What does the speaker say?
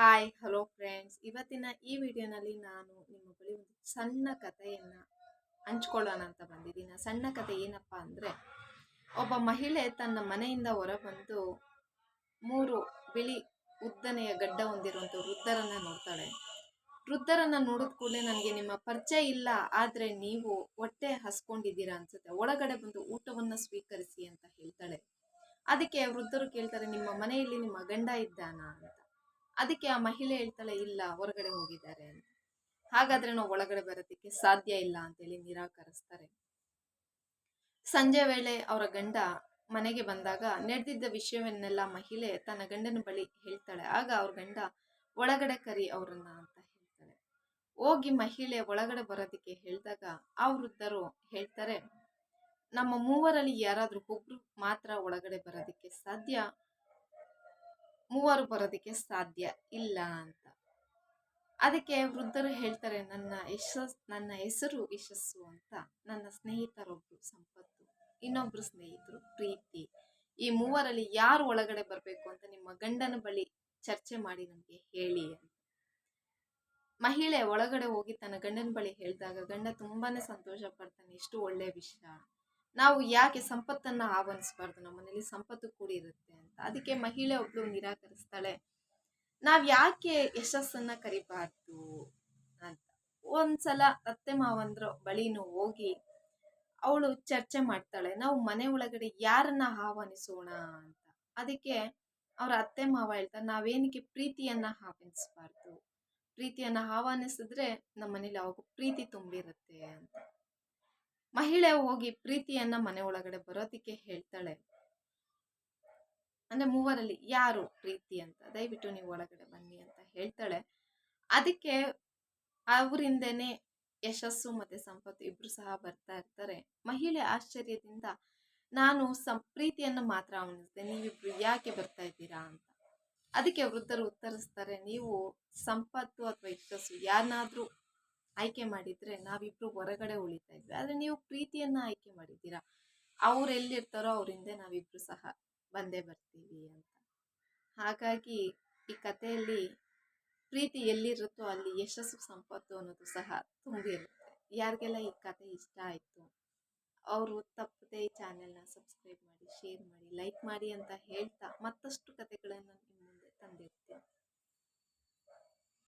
Hi, hello friends. ಇವತ್ತಿನ ಈ ವಿಡಿಯೋನಲ್ಲಿ ನಾನು ನಿಮ್ಮ ಒಂದು ಸಣ್ಣ ಕಥೆಯನ್ನು ಹಂಚ್ಕೊಳ್ಳೋಣ ಅಂತ ಬಂದಿದ್ದೀನಿ. ಸಣ್ಣ ಕಥೆ ಏನಪ್ಪ ಅಂದರೆ, ಒಬ್ಬ ಮಹಿಳೆ ತನ್ನ ಮನೆಯಿಂದ ಹೊರಬಂದು ಮೂರು ಬಿಳಿ ಉದ್ದನೆಯ ಗಡ್ಡ ಹೊಂದಿರುವಂಥ ವೃದ್ಧರನ್ನು ನೋಡ್ತಾಳೆ. ವೃದ್ಧರನ್ನು ನೋಡಿದ ಕೂಡಲೇ ನನಗೆ ನಿಮ್ಮ ಪರಿಚಯ ಇಲ್ಲ, ಆದರೆ ನೀವು ಹೊಟ್ಟೆ ಹಸ್ಕೊಂಡಿದ್ದೀರಾ ಅನ್ಸುತ್ತೆ. ಒಳಗಡೆ ಬಂದು ಊಟವನ್ನು ಸ್ವೀಕರಿಸಿ ಅಂತ ಹೇಳ್ತಾಳೆ. ಅದಕ್ಕೆ ವೃದ್ಧರು ಕೇಳ್ತಾರೆ, ನಿಮ್ಮ ಮನೆಯಲ್ಲಿ ನಿಮ್ಮ ಗಂಡ ಇದ್ದಾನಾ? ಅಂತ. ಅದಕ್ಕೆ ಆ ಮಹಿಳೆ ಹೇಳ್ತಾಳೆ, ಇಲ್ಲ, ಹೊರಗಡೆ ಹೋಗಿದ್ದಾರೆ ಅಂತ. ಹಾಗಾದ್ರೆ ನಾವು ಒಳಗಡೆ ಬರೋದಕ್ಕೆ ಸಾಧ್ಯ ಇಲ್ಲ ಅಂತೇಳಿ ನಿರಾಕರಿಸ್ತಾರೆ. ಸಂಜೆ ವೇಳೆ ಅವರ ಗಂಡ ಮನೆಗೆ ಬಂದಾಗ ನಡೆದಿದ್ದ ವಿಷಯವನ್ನೆಲ್ಲ ಮಹಿಳೆ ತನ್ನ ಗಂಡನ ಬಳಿ ಹೇಳ್ತಾಳೆ. ಆಗ ಅವ್ರ ಗಂಡ, ಒಳಗಡೆ ಕರಿ ಅವರನ್ನ ಅಂತ ಹೇಳ್ತಾಳೆ. ಹೋಗಿ ಮಹಿಳೆ ಒಳಗಡೆ ಬರೋದಕ್ಕೆ ಹೇಳಿದಾಗ ಆ ವೃದ್ಧರು ಹೇಳ್ತಾರೆ, ನಮ್ಮ ಮೂವರಲ್ಲಿ ಯಾರಾದ್ರೂ ಒಬ್ರು ಮಾತ್ರ ಒಳಗಡೆ ಬರೋದಕ್ಕೆ ಸಾಧ್ಯ? ಮೂವರು ಬರೋದಕ್ಕೆ ಸಾಧ್ಯ ಇಲ್ಲ ಅಂತ. ಅದಕ್ಕೆ ವೃದ್ಧರು ಹೇಳ್ತಾರೆ, ನನ್ನ ಯಶಸ್, ನನ್ನ ಹೆಸರು ಯಶಸ್ಸು ಅಂತ. ನನ್ನ ಸ್ನೇಹಿತರೊಬ್ರು ಸಂಪತ್ತು, ಇನ್ನೊಬ್ರು ಸ್ನೇಹಿತರು ಪ್ರೀತಿ. ಈ ಮೂವರಲ್ಲಿ ಯಾರು ಒಳಗಡೆ ಬರಬೇಕು ಅಂತ ನಿಮ್ಮ ಗಂಡನ ಬಳಿ ಚರ್ಚೆ ಮಾಡಿ ನಮಗೆ ಹೇಳಿ ಅಂತ. ಮಹಿಳೆ ಒಳಗಡೆ ಹೋಗಿ ತನ್ನ ಗಂಡನ ಬಳಿ ಹೇಳಿದಾಗ ಗಂಡ ತುಂಬಾನೇ ಸಂತೋಷ ಪಡ್ತಾನೆ ಎಷ್ಟು ಒಳ್ಳೆ ವಿಷಯ. ನಾವು ಯಾಕೆ ಸಂಪತ್ತನ್ನ ಆಹ್ವಾನಿಸ್ಬಾರ್ದು? ನಮ್ಮ ಮನೇಲಿ ಸಂಪತ್ತು ಕೂಡಿ ಇರುತ್ತೆ ಅಂತ. ಅದಕ್ಕೆ ಮಹಿಳೆ ಒಬ್ಳು ನಿರಾಕರಿಸ್ತಾಳೆ. ನಾವ್ ಯಾಕೆ ಯಶಸ್ಸನ್ನ ಕರಿಬಾರ್ದು ಅಂತ. ಒಂದ್ಸಲ ಅತ್ತೆ ಮಾವಂದ್ರ ಬಳಿನೂ ಹೋಗಿ ಅವಳು ಚರ್ಚೆ ಮಾಡ್ತಾಳೆ. ನಾವು ಮನೆ ಒಳಗಡೆ ಯಾರನ್ನ ಆಹ್ವಾನಿಸೋಣ ಅಂತ. ಅದಕ್ಕೆ ಅವ್ರ ಅತ್ತೆ ಮಾವ ಹೇಳ್ತಾರೆ, ನಾವೇನಕ್ಕೆ ಪ್ರೀತಿಯನ್ನ ಆಹ್ವಾನಿಸಬಾರ್ದು? ಪ್ರೀತಿಯನ್ನ ಆಹ್ವಾನಿಸಿದ್ರೆ ನಮ್ಮ ಮನೇಲಿ ಅವಾಗ ಪ್ರೀತಿ ತುಂಬಿರುತ್ತೆ ಅಂತ. ಮಹಿಳೆ ಹೋಗಿ ಪ್ರೀತಿಯನ್ನ ಮನೆ ಒಳಗಡೆ ಬರೋದಿಕ್ಕೆ ಹೇಳ್ತಾಳೆ. ಅಂದ್ರೆ ಮೂವರಲ್ಲಿ ಯಾರು ಪ್ರೀತಿ ಅಂತ? ದಯವಿಟ್ಟು ನೀವು ಒಳಗಡೆ ಬನ್ನಿ ಅಂತ ಹೇಳ್ತಾಳೆ. ಅದಕ್ಕೆ ಅವರಿಂದನೇ ಯಶಸ್ಸು ಮತ್ತೆ ಸಂಪತ್ತು ಇಬ್ರು ಸಹ ಬರ್ತಾ ಇರ್ತಾರೆ. ಮಹಿಳೆ ಆಶ್ಚರ್ಯದಿಂದ, ನಾನು ಸಂ, ಪ್ರೀತಿಯನ್ನು ಮಾತ್ರ ಅವನಿಸಿದೆ, ನೀವಿಬ್ರು ಯಾಕೆ ಬರ್ತಾ ಇದ್ದೀರಾ ಅಂತ? ಅದಕ್ಕೆ ವೃದ್ಧರು ಉತ್ತರಿಸ್ತಾರೆ, ನೀವು ಸಂಪತ್ತು ಅಥವಾ ಯಶಸ್ಸು ಯಾರನ್ನಾದ್ರೂ ಆಯ್ಕೆ ಮಾಡಿದ್ರೆ ನಾವಿಬ್ರು ಹೊರಗಡೆ ಉಳಿತಾ ಇದ್ವಿ. ಆದ್ರೆ ನೀವು ಪ್ರೀತಿಯನ್ನ ಆಯ್ಕೆ ಮಾಡಿದ್ದೀರಾ? ಅವ್ರು ಎಲ್ಲಿರ್ತಾರೋ ಅವರಿಂದ ನಾವಿಬ್ರು ಸಹ ಬಂದೇ ಬರ್ತೀವಿ ಅಂತ. ಹಾಗಾಗಿ ಈ ಕಥೆಯಲ್ಲಿ ಪ್ರೀತಿ ಎಲ್ಲಿರುತ್ತೋ ಅಲ್ಲಿ ಯಶಸ್ಸು ಸಂಪತ್ತು ಅನ್ನೋದು ಸಹ ತುಂಬಿರುತ್ತೆ. ಯಾರಿಗೆಲ್ಲ ಈ ಕತೆ ಇಷ್ಟ ಆಯಿತು, ಅವರು ತಪ್ಪದೆ ಈ ಚಾನೆಲ್ನ ಸಬ್ಸ್ಕ್ರೈಬ್ ಮಾಡಿ, ಶೇರ್ ಮಾಡಿ, ಲೈಕ್ ಮಾಡಿ ಅಂತ ಹೇಳ್ತಾ ಮತ್ತಷ್ಟು ಕತೆಗಳನ್ನು ನಿಮ್ಮ ಮುಂದೆ ತಂದಿರ್ತೀನಿ.